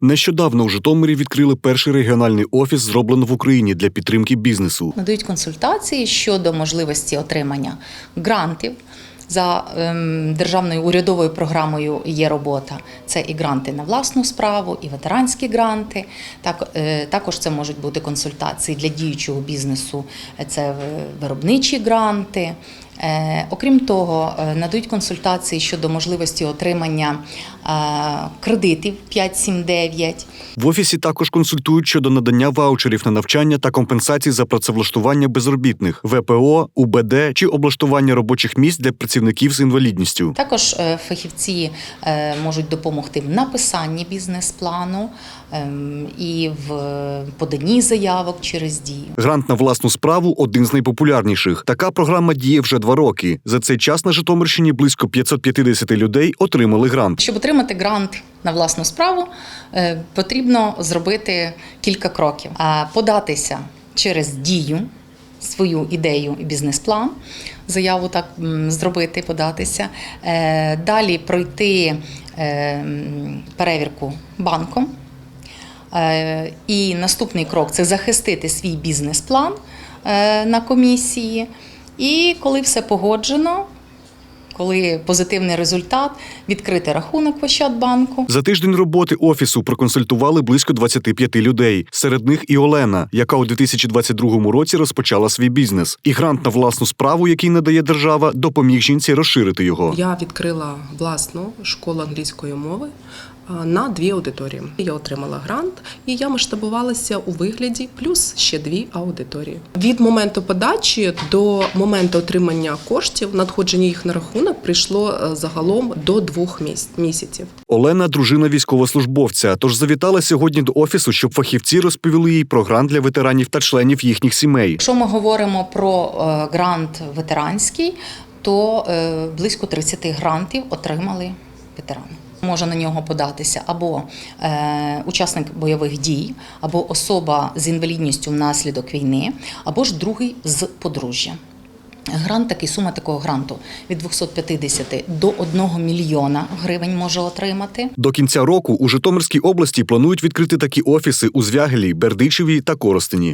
Нещодавно у Житомирі відкрили перший регіональний офіс, зроблено в Україні для підтримки бізнесу. надають консультації щодо можливості отримання грантів. За ем, державною урядовою програмою є робота. Це і гранти на власну справу, і ветеранські гранти. Так, е, також це можуть бути консультації для діючого бізнесу. Це виробничі гранти. Е, окрім того, е, надають консультації щодо можливості отримання е, кредитів 5-7-9. В офісі також консультують щодо надання ваучерів на навчання та компенсацій за працевлаштування безробітних, ВПО, УБД чи облаштування робочих місць для працівників з інвалідністю. Також фахівці можуть допомогти в написанні бізнес-плану ем, і в поданні заявок через дію. Грант на власну справу один з найпопулярніших. Така програма діє вже два роки. За цей час на Житомирщині близько 550 людей отримали грант. Щоб отримати грант на власну справу, е, потрібно зробити кілька кроків: податися через дію. Свою ідею і бізнес-план, заяву так зробити, податися. Е, Далі пройти е, перевірку банком. І наступний крок це захистити свій бізнес-план на комісії. І коли все погоджено, коли позитивний результат, відкрити рахунок в Ощадбанку. За тиждень роботи офісу проконсультували близько 25 людей. Серед них і Олена, яка у 2022 році розпочала свій бізнес. І грант на власну справу, який надає держава, допоміг жінці розширити його. Я відкрила власну школу англійської мови на дві аудиторії. Я отримала грант, і я масштабувалася у вигляді плюс ще дві аудиторії. Від моменту подачі до моменту отримання коштів, надходження їх на рахунок, прийшло е, загалом до двох міс- місяців. Олена дружина військовослужбовця, тож завітала сьогодні до офісу, щоб фахівці розповіли їй про грант для ветеранів та членів їхніх сімей. Якщо ми говоримо про е, грант ветеранський, то е, близько 30 грантів отримали ветерани. Може на нього податися або е, учасник бойових дій, або особа з інвалідністю внаслідок війни, або ж другий з подружжя. Грант такий, сума такого гранту від 250 до 1 мільйона гривень може отримати. До кінця року у Житомирській області планують відкрити такі офіси у Звягелі, Бердичеві та Коростені.